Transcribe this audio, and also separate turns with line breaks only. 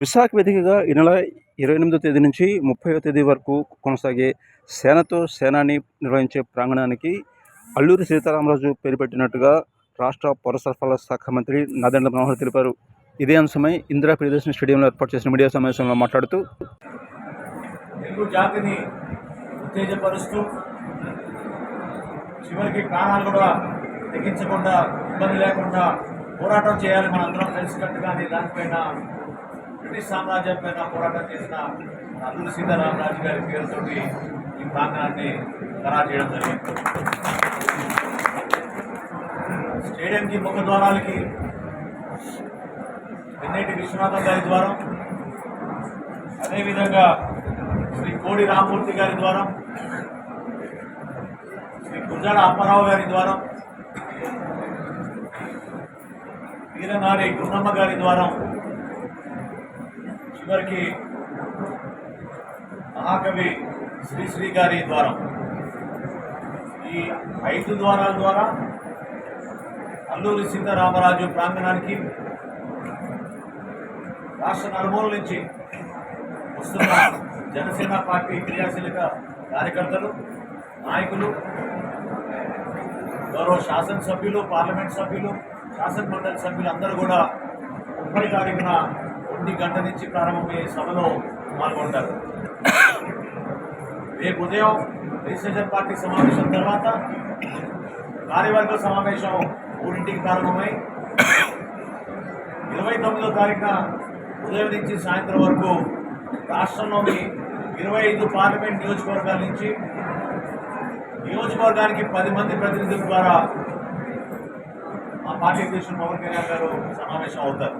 విశాఖ వేదికగా ఈ నెల ఇరవై ఎనిమిదో తేదీ నుంచి ముప్పైవ తేదీ వరకు కొనసాగే సేనతో సేనాని నిర్వహించే ప్రాంగణానికి అల్లూరి సీతారామరాజు పేరు పెట్టినట్టుగా రాష్ట్ర పౌర సరఫరాల శాఖ మంత్రి నాదెండ్ల మనోహర్ తెలిపారు. ఇదే అంశమై ఇందిరా ప్రియదర్శిని స్టేడియంలో ఏర్పాటు చేసిన మీడియా సమావేశంలో మాట్లాడుతూ
తెలుగు జాతిని ఉత్తేజపరుస్తూ చివరికి ప్రాణాలు కూడా తెగించకుండా ఇబ్బంది లేకుండా పోరాటం చేయాలి మనందరం. కలిసికట్టుగానే దానిపైన బ్రిటిష్ సామ్రాజ్యం పైన పోరాటం చేసిన మన అల్లూరి సీతారామరాజు గారి పేరుతోటి ఈ ప్రాంగణాన్ని ఖరారు చేయడం జరిగింది. స్టేడియంకి ముఖ ద్వారాలకి వెన్నేటి విశ్వనాథం గారి ద్వారం అదేవిధంగా శ్రీ కోడి రామమూర్తి గారి ద్వారా శ్రీ గుంజాడ అప్పారావు గారి ద్వారా వీరనారి గుండమ్మ గారి ద్వారా అందరికీ మహాకవి శ్రీశ్రీ గారి ద్వారా. ఈ ఐదు ద్వారాల ద్వారా అల్లూరి సీతారామరాజు ప్రాంగణానికి రాష్ట్ర నలుమూల నుంచి వస్తున్న జనసేన పార్టీ క్రియాశీలక కార్యకర్తలు నాయకులు గౌరవ శాసనసభ్యులు పార్లమెంట్ సభ్యులు శాసన మండలి సభ్యులు అందరూ కూడా ముప్పై తారీఖున ఒంటి గంట నుంచి ప్రారంభమయ్యే సభలో పాల్గొంటారు. రేపు ఉదయం రిజిస్ట్రేషన్ పార్టీ సమావేశం తర్వాత కార్యవర్గ సమావేశం మూడింటికి ప్రారంభమై ఇరవై తొమ్మిదో తారీఖున ఉదయం నుంచి సాయంత్రం వరకు రాష్ట్రంలోని ఇరవై ఐదు పార్లమెంట్ నియోజకవర్గాల నుంచి నియోజకవర్గానికి పది మంది ప్రతినిధుల ద్వారా మా పార్టీ అధ్యక్షులు పవన్ కళ్యాణ్ గారు సమావేశం అవుతారు.